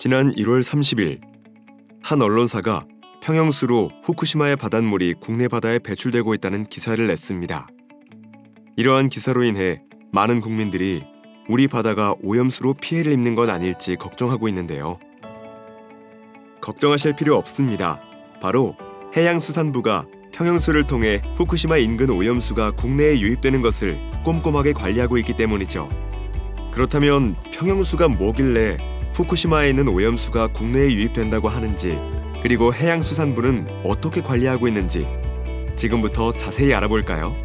지난 1월 30일 한 언론사가 평형수로 후쿠시마의 바닷물이 국내 바다에 배출되고 있다는 기사를 냈습니다. 이러한 기사로 인해 많은 국민들이 우리 바다가 오염수로 피해를 입는 건 아닐지 걱정하고 있는데요. 걱정하실 필요 없습니다. 바로 해양수산부가 평형수를 통해 후쿠시마 인근 오염수가 국내에 유입되는 것을 꼼꼼하게 관리하고 있기 때문이죠. 그렇다면 평형수가 뭐길래 후쿠시마에 있는 오염수가 국내에 유입된다고 하는지 그리고 해양수산부는 어떻게 관리하고 있는지 지금부터 자세히 알아볼까요?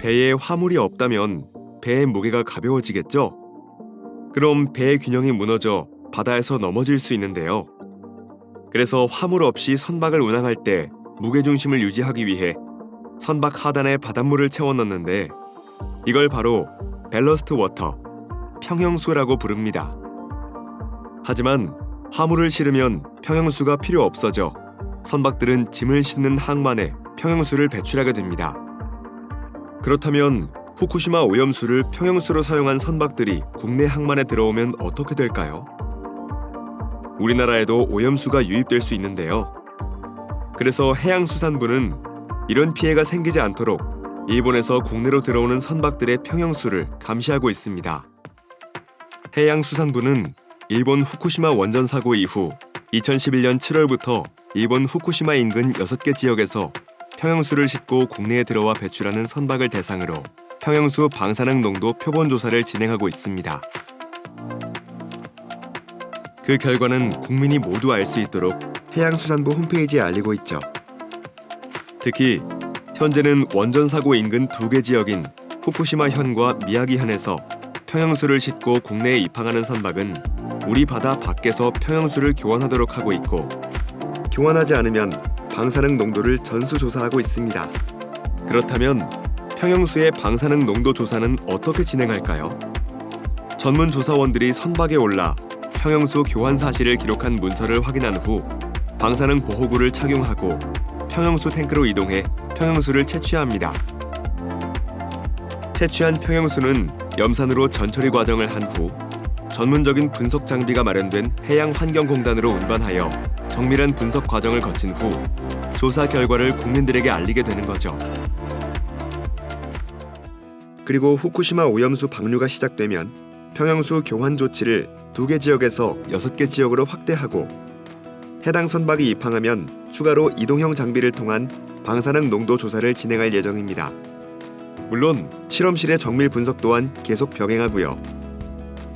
배에 화물이 없다면 배의 무게가 가벼워지겠죠? 그럼 배의 균형이 무너져 바다에서 넘어질 수 있는데요. 그래서 화물 없이 선박을 운항할 때 무게 중심을 유지하기 위해 선박 하단에 바닷물을 채워 넣는데 이걸 바로 밸러스트 워터, 평형수라고 부릅니다. 하지만 화물을 실으면 평형수가 필요 없어져 선박들은 짐을 싣는 항만에 평형수를 배출하게 됩니다. 그렇다면 후쿠시마 오염수를 평형수로 사용한 선박들이 국내 항만에 들어오면 어떻게 될까요? 우리나라에도 오염수가 유입될 수 있는데요. 그래서 해양수산부는 이런 피해가 생기지 않도록 일본에서 국내로 들어오는 선박들의 평형수를 감시하고 있습니다. 해양수산부는 일본 후쿠시마 원전 사고 이후 2011년 7월부터 일본 후쿠시마 인근 6개 지역에서 평형수를 싣고 국내에 들어와 배출하는 선박을 대상으로 평형수 방사능 농도 표본 조사를 진행하고 있습니다. 그 결과는 국민이 모두 알 수 있도록 해양수산부 홈페이지에 알리고 있죠. 특히 현재는 원전 사고 인근 두 개 지역인 후쿠시마 현과 미야기 현에서 평형수를 싣고 국내에 입항하는 선박은 우리 바다 밖에서 평형수를 교환하도록 하고 있고 교환하지 않으면 방사능 농도를 전수 조사하고 있습니다. 그렇다면 평형수의 방사능 농도 조사는 어떻게 진행할까요? 전문 조사원들이 선박에 올라 평형수 교환 사실을 기록한 문서를 확인한 후 방사능 보호구를 착용하고 평형수 탱크로 이동해 평형수를 채취합니다. 채취한 평형수는 염산으로 전처리 과정을 한 후 전문적인 분석 장비가 마련된 해양환경공단으로 운반하여 정밀한 분석 과정을 거친 후 조사 결과를 국민들에게 알리게 되는 거죠. 그리고 후쿠시마 오염수 방류가 시작되면 평형수 교환 조치를 두 개 지역에서 여섯 개 지역으로 확대하고 해당 선박이 입항하면 추가로 이동형 장비를 통한 방사능 농도 조사를 진행할 예정입니다. 물론 실험실의 정밀 분석 또한 계속 병행하고요.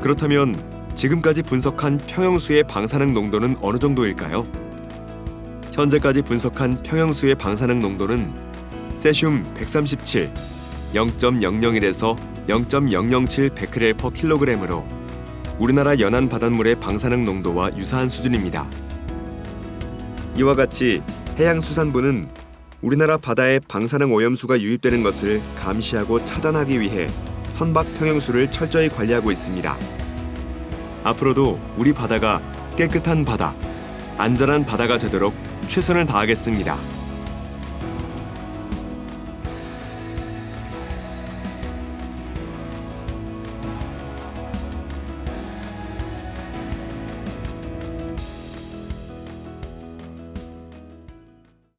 그렇다면 지금까지 분석한 평형수의 방사능 농도는 어느 정도일까요? 현재까지 분석한 평형수의 방사능 농도는 세슘 137, 0.001에서 0.007 베크렐 퍼 킬로그램으로 우리나라 연안 바닷물의 방사능 농도와 유사한 수준입니다. 이와 같이 해양수산부는 우리나라 바다에 방사능 오염수가 유입되는 것을 감시하고 차단하기 위해 선박 평형수를 철저히 관리하고 있습니다. 앞으로도 우리 바다가 깨끗한 바다, 안전한 바다가 되도록 최선을 다하겠습니다.